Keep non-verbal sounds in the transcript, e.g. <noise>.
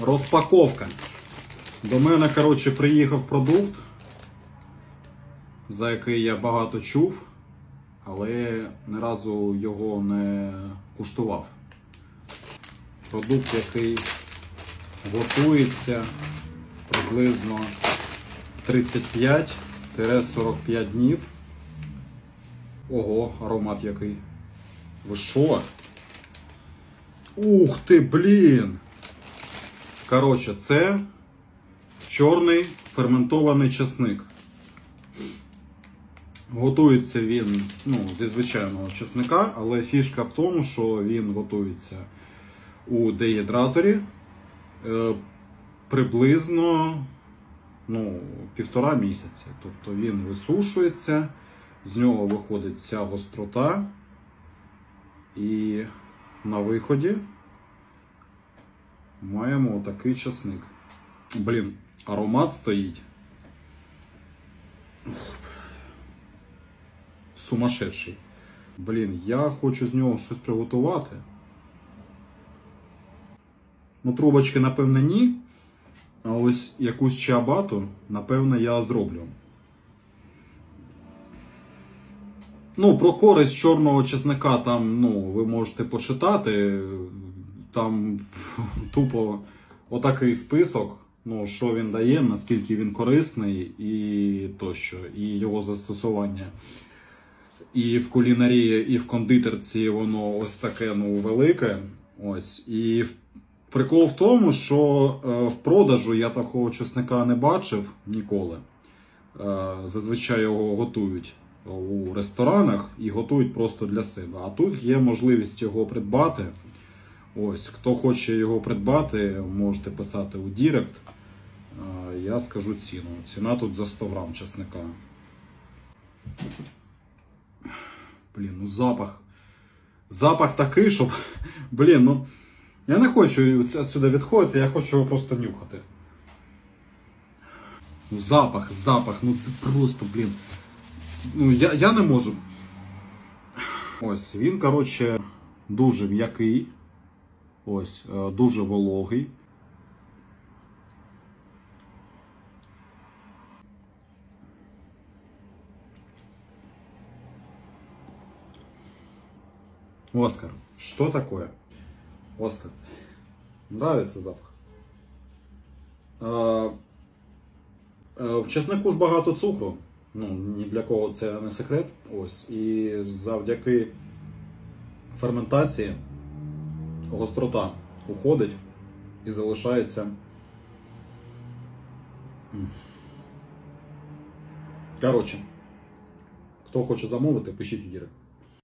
Розпаковка. До мене, коротше, приїхав продукт, за який я багато чув, але ні разу його не куштував. Продукт, який готується приблизно 35-45 днів. Ого, аромат який. Ви що? Ух ти, блін! Коротше, це чорний ферментований часник. Готується він ну, зі звичайного часника, але фішка в тому, що він готується у дегідраторі е, приблизно ну, півтора місяці. Тобто він висушується, з нього виходить вся гострота, і на виході маємо отакий часник. Блін, аромат стоїть. Сумасшедший. Блін, я хочу з нього щось приготувати. Ну, трубочки, напевне, ні. А ось якусь чиабату, напевне, я зроблю. Ну, про користь чорного чесника там, ну, ви можете почитати. Там тупо отакий список, ну, що він дає, наскільки він корисний і тощо, і його застосування. І в кулінарії, і в кондитерці воно ось таке ну, велике. Ось. І прикол в тому, що е, в продажу я такого чесника не бачив ніколи. Е, зазвичай його готують у ресторанах і готують просто для себе. А тут є можливість його придбати. Ось, хто хоче його придбати, можете писати у Дірект. Я скажу ціну. Ціна тут за 100 грам чесника. Блін, ну запах. Запах такий, щоб. <laughs> Блін, ну. Я не хочу відсюди відходити, я хочу його просто нюхати. Ну, запах, запах, ну це просто, блін. Ну, я, я не можу. Ось, він, коротше, дуже м'який. Ось, е, дуже вологий. Оскар, что такое? Оскар, нравится запах? А, е, в чеснику ж багато цукру. Ну, ні для кого це не секрет. Ось. І завдяки ферментації гострота уходить і залишається. Коротше, хто хоче замовити, пишіть у дірект.